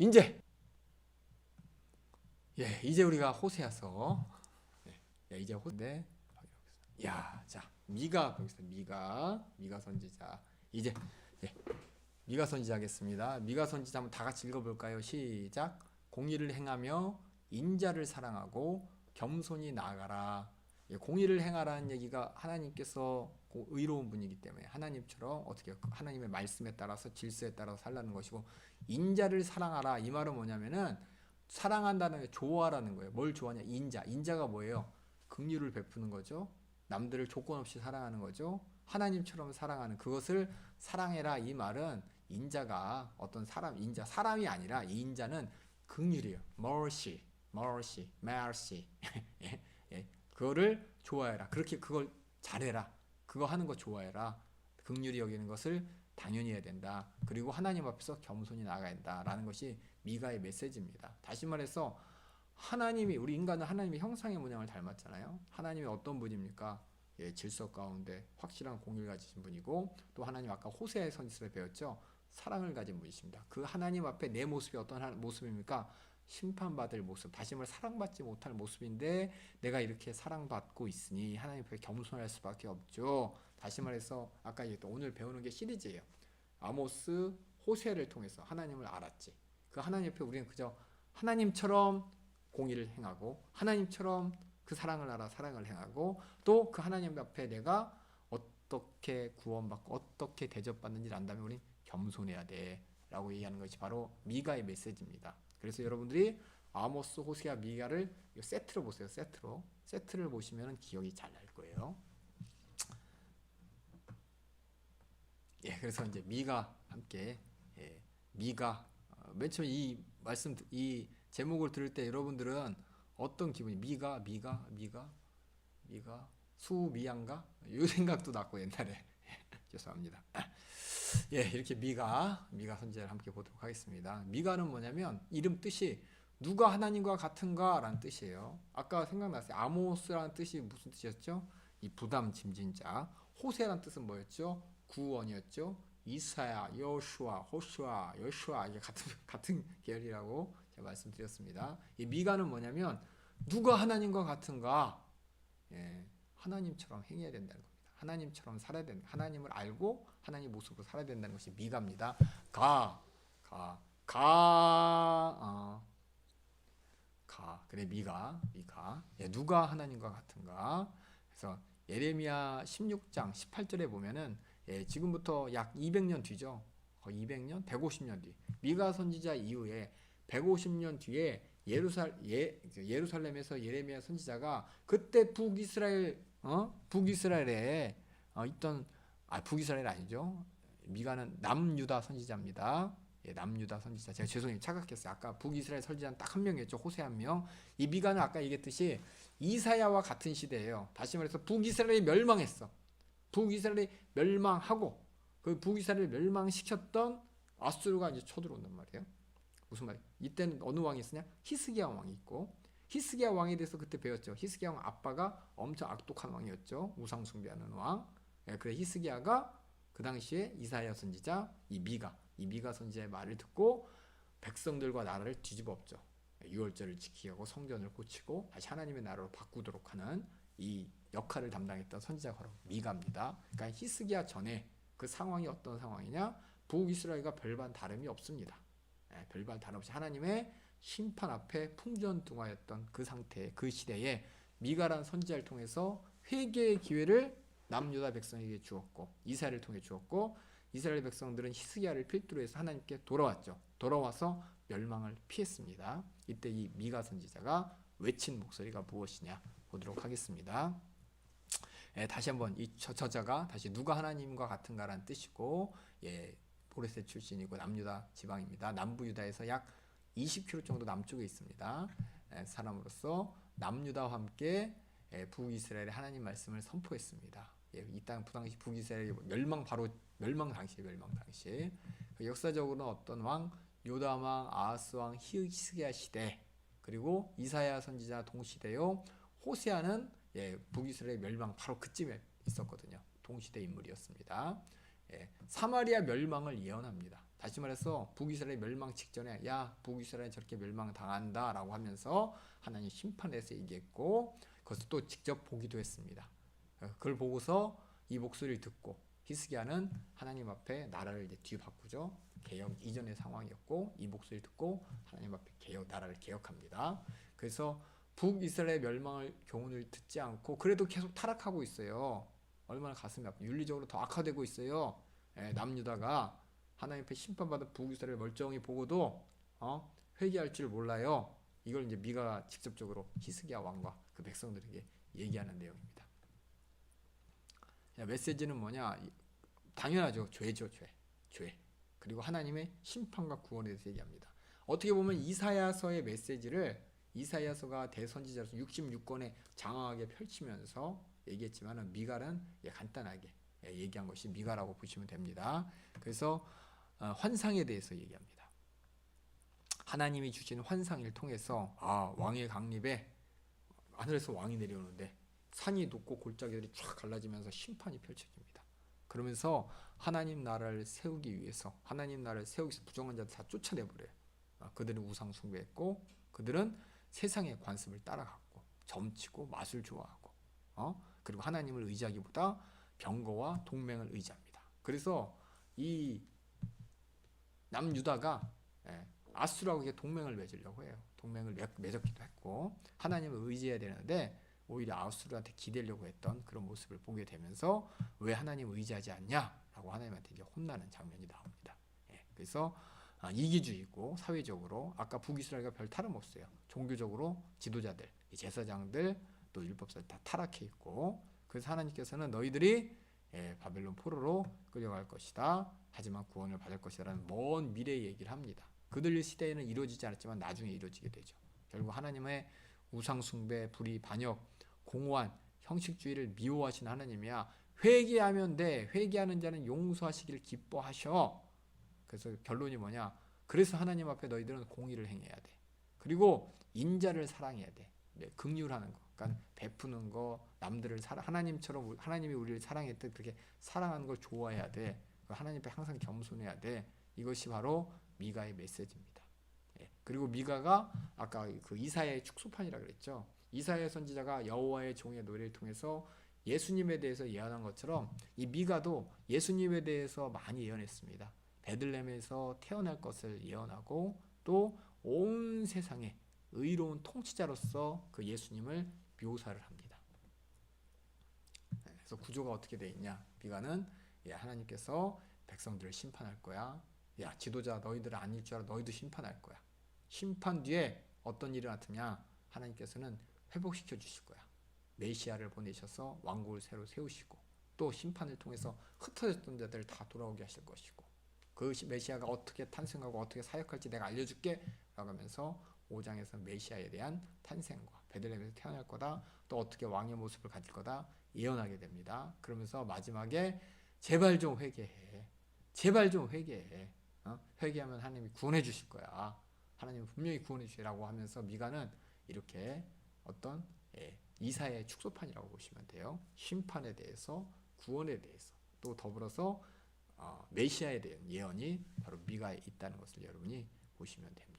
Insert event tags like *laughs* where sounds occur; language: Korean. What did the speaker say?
이제 예, 이제 우리가 호세아서 예, 예, 이제 호세 야, 자 미가 보겠습니다. 미가 미가 선지자 이제 예, 미가 선지자겠습니다. 미가 선지자 한번 다 같이 읽어볼까요? 시작. 공의를 행하며 인자를 사랑하고 겸손히 나아가라. 예, 공의를 행하라는 얘기가 하나님께서 고- 의로운 분이기 때문에 하나님처럼 어떻게 하나님의 말씀에 따라서 질서에 따라서 살라는 것이고 인자를 사랑하라 이 말은 뭐냐면은 사랑한다는 게 좋아라는 거예요. 뭘 좋아하냐? 인자. 인자가 뭐예요? 긍휼을 베푸는 거죠. 남들을 조건 없이 사랑하는 거죠. 하나님처럼 사랑하는 그것을 사랑해라 이 말은 인자가 어떤 사람 인자 사람이 아니라 이 인자는 긍휼이에요. mercy, mercy, mercy. 그거를 좋아해라. 그렇게 그걸 잘해라. 그거 하는 거 좋아해라. 긍휼히 여기는 것을 당연히 해야 된다. 그리고 하나님 앞에서 겸손히 나가야 된다라는 것이 미가의 메시지입니다. 다시 말해서 하나님이 우리 인간은 하나님의 형상의 모양을 닮았잖아요. 하나님이 어떤 분입니까? 예, 질서 가운데 확실한 공의를 가지신 분이고 또 하나님 아까 호세의 선지서에 배웠죠. 사랑을 가진 분이십니다. 그 하나님 앞에 내 모습이 어떤 하- 모습입니까? 심판받을 모습, 다시 말해 사랑받지 못할 모습인데 내가 이렇게 사랑받고 있으니 하나님 앞에 겸손할 수밖에 없죠. 다시 말해서 아까 얘기했던 오늘 배우는 게 시리즈예요. 아모스, 호세를 통해서 하나님을 알았지. 그 하나님 옆에 우리는 그저 하나님처럼 공의를 행하고 하나님처럼 그 사랑을 알아 사랑을 행하고 또 그 하나님 앞에 내가 어떻게 구원받고 어떻게 대접받는지를 안다면 우린 겸손해야 돼 라고 얘기하는 것이 바로 미가의 메시지입니다. 그래서 여러분들이 아모스, 호세아, 미가를 이 세트로 보세요. 세트로 세트를 보시면 기억이 잘 날 거예요. 예, 그래서 이제 미가 함께 예, 미가 어, 맨 처음에 이 말씀 이 제목을 들을 때 여러분들은 어떤 기분이 미가 미가 미가 미가 수미양가 이 생각도 났고 옛날에 *laughs* 죄송합니다. *laughs* 예, 이렇게 미가 미가 선지자를 함께 보도록 하겠습니다. 미가는 뭐냐면 이름 뜻이 누가 하나님과 같은가 라는 뜻이에요. 아까 생각났어요. 아모스라는 뜻이 무슨 뜻이었죠? 이 부담 짐진 자. 호세라는 뜻은 뭐였죠? 구원이었죠. 이사야, 여호수아, 호수아, 여호수아 이게 같은 *laughs* 같은 계열이라고 제가 말씀드렸습니다. 이 미가는 뭐냐면 누가 하나님과 같은가? 예, 하나님처럼 행해야 된다는 겁니다. 하나님처럼 살아야 된다. 하나님을 알고 하나님 모습으로 살아야 된다는 것이 미가입니다. 가, 가, 가, 어, 가. 그래 미가, 미가. 예, 누가 하나님과 같은가? 그래서 예레미야 16장 18절에 보면은 예, 지금부터 약 200년 뒤죠. 거의 200년, 150년 뒤. 미가 선지자 이후에 150년 뒤에 예루살 예, 예루살렘에서 예레미야 선지자가 그때 북이스라엘 어? 북이스라엘에 어, 있던 아 북이스라엘 아니죠. 미가는 남유다 선지자입니다. 예, 남유다 선지자. 제가 죄송해요. 착각했어요. 아까 북이스라엘 선지자는 딱 한 명이었죠. 호세 한 명. 이 미가는 아까 얘기했듯이 이사야와 같은 시대예요. 다시 말해서 북이스라엘이 멸망했어. 북이스라엘이 멸망하고 그 북이스라엘을 멸망시켰던 아수르가 이제 쳐들어온단 말이에요. 무슨 말이에요? 이때는 어느 왕이 있으냐? 히스기야 왕이 있고 히스기야 왕에 대해서 그때 배웠죠. 히스기야 왕 아빠가 엄청 악독한 왕이었죠. 우상 숭배하는 왕. 예, 그래 히스기야가 그 당시에 이사야 선지자 이 미가 이 미가 선지자의 말을 듣고 백성들과 나라를 뒤집어 엎죠. 유월절을 지키게 하고 성전을 고치고 다시 하나님의 나라로 바꾸도록 하는 이 역할을 담당했던 선지자가 바로 미가입니다. 그러니까 히스기야 전에 그 상황이 어떤 상황이냐? 북이스라엘과 별반 다름이 없습니다. 예, 별반 다름 없이 하나님의 심판 앞에 풍전등화였던 그 상태, 그 시대에 미가란 선지자를 통해서 회개의 기회를 남유다 백성에게 주었고 이스라엘을 통해 주었고 이스라엘 백성들은 히스기야를 필두로 해서 하나님께 돌아왔죠. 돌아와서 멸망을 피했습니다. 이때 이 미가 선지자가 외친 목소리가 무엇이냐 보도록 하겠습니다. 예, 다시 한번 이 저, 저자가 다시 누가 하나님과 같은가라는 뜻이고 예, 보레셋 출신이고 남유다 지방입니다. 남부 유다에서 약 20km 정도 남쪽에 있습니다. 예, 사람으로서 남유다와 함께 예, 북이스라엘의 하나님 말씀을 선포했습니다. 예, 이땅 부당시 북이스라엘이 멸망 바로 멸망 당시 멸망 당시 그 역사적으로는 어떤 왕 요담 왕 아하스 왕 히스기야 시대 그리고 이사야 선지자 동시대요 호세아는 예, 북이스라엘 멸망 바로 그쯤에 있었거든요. 동시대 인물이었습니다. 예, 사마리아 멸망을 예언합니다. 다시 말해서 북이스라엘 멸망 직전에 야 북이스라엘 저렇게 멸망 당한다라고 하면서 하나님 심판에서 얘기했고 그것을 또 직접 보기도 했습니다. 어, 그걸 보고서 이 목소리를 듣고 히스기야는 하나님 앞에 나라를 이제 뒤바꾸죠. 개혁 이전의 상황이었고 이 목소리를 듣고 하나님 앞에 개혁 나라를 개혁합니다. 그래서 북이스라엘 멸망을 교훈을 듣지 않고 그래도 계속 타락하고 있어요. 얼마나 가슴이 아프 윤리적으로 더 악화되고 있어요. 예, 남유다가 하나님 앞에 심판받은 북이스라엘 멀쩡히 보고도 어? 회개할 줄 몰라요. 이걸 이제 미가 직접적으로 히스기야 왕과 그 백성들에게 얘기하는 내용입니다. 야, 메시지는 뭐냐? 이- 당연하죠. 죄죠, 죄. 죄. 그리고 하나님의 심판과 구원에 대해서 얘기합니다. 어떻게 보면 이사야서의 메시지를 이사야서가 대선지자로서 66권에 장황하게 펼치면서 얘기했지만은 미갈은 예, 간단하게 예, 얘기한 것이 미가라고 보시면 됩니다. 그래서 어, 환상에 대해서 얘기합니다. 하나님이 주신 환상을 통해서 아 왕의 강립에 하늘에서 왕이 내려오는데 산이 높고 골짜기들이 쫙 갈라지면서 심판이 펼쳐집니다. 그러면서 하나님 나라를 세우기 위해서 하나님 나라를 세우기 위해서 부정한 자들 다 쫓아내버려요. 아, 그들은 우상 숭배했고 그들은 세상의 관습을 따라갔고 점치고 맛을 좋아하고 어? 그리고 하나님을 의지하기보다 병거와 동맹을 의지합니다. 그래서 이 남유다가 예, 아수라고 이렇게 동맹을 맺으려고 해요. 동맹을 맺, 맺었기도 했고 하나님을 의지해야 되는데 오히려 아수르한테 기대려고 했던 그런 모습을 보게 되면서 왜 하나님 의지하지 않냐라고 하나님한테 이제 혼나는 장면이 나옵니다. 예, 그래서 아, 이기주의고 사회적으로 아까 북이스라엘과 별 다름 없어요. 종교적으로 지도자들, 이 제사장들 또 율법사들 다 타락해 있고 그래서 하나님께서는 너희들이 예, 바벨론 포로로 끌려갈 것이다. 하지만 구원을 받을 것이라는 먼 미래의 얘기를 합니다. 그들 시대에는 이루어지지 않았지만 나중에 이루어지게 되죠. 결국 하나님의 우상 숭배, 불의, 반역, 공허한 형식주의를 미워하신 하나님이야. 회개하면 돼. 회개하는 자는 용서하시기를 기뻐하셔. 그래서 결론이 뭐냐? 그래서 하나님 앞에 너희들은 공의를 행해야 돼. 그리고 인자를 사랑해야 돼. 네, 긍휼하는 거. 그러니까 베푸는 거, 남들을 사랑 하나님처럼 하나님이 우리를 사랑했듯 그렇게 사랑하는 걸 좋아해야 돼. 하나님 앞에 항상 겸손해야 돼. 이것이 바로 미가의 메시지입니다. 예. 그리고 미가가 아까 그 이사야의 축소판이라 그랬죠. 이사야 선지자가 여호와의 종의 노래를 통해서 예수님에 대해서 예언한 것처럼 이 미가도 예수님에 대해서 많이 예언했습니다. 베들렘에서 태어날 것을 예언하고 또 온 세상에 의로운 통치자로서 그 예수님을 묘사를 합니다. 네, 그래서 구조가 어떻게 돼 있냐? 미가는 예, 하나님께서 백성들을 심판할 거야. 야 지도자 너희들 아닐 줄 알아. 너희도 심판할 거야. 심판 뒤에 어떤 일이 나타냐? 하나님께서는 회복시켜 주실 거야. 메시아를 보내셔서 왕국을 새로 세우시고 또 심판을 통해서 흩어졌던 자들 다 돌아오게 하실 것이고 그 시- 메시아가 어떻게 탄생하고 어떻게 사역할지 내가 알려줄게 라고 하면서 5장에서 메시아에 대한 탄생과 베들레헴에서 태어날 거다 또 어떻게 왕의 모습을 가질 거다 예언하게 됩니다. 그러면서 마지막에 제발 좀 회개해. 제발 좀 회개해. 어? 회개하면 하나님이 구원해 주실 거야. 하나님 분명히 구원해 주시라고 하면서 미가는 이렇게 어떤 예, 이사의 축소판이라고 보시면 돼요. 심판에 대해서 구원에 대해서 또 더불어서 어, 메시아에 대한 예언이 바로 미가에 있다는 것을 여러분이 보시면 됩니다.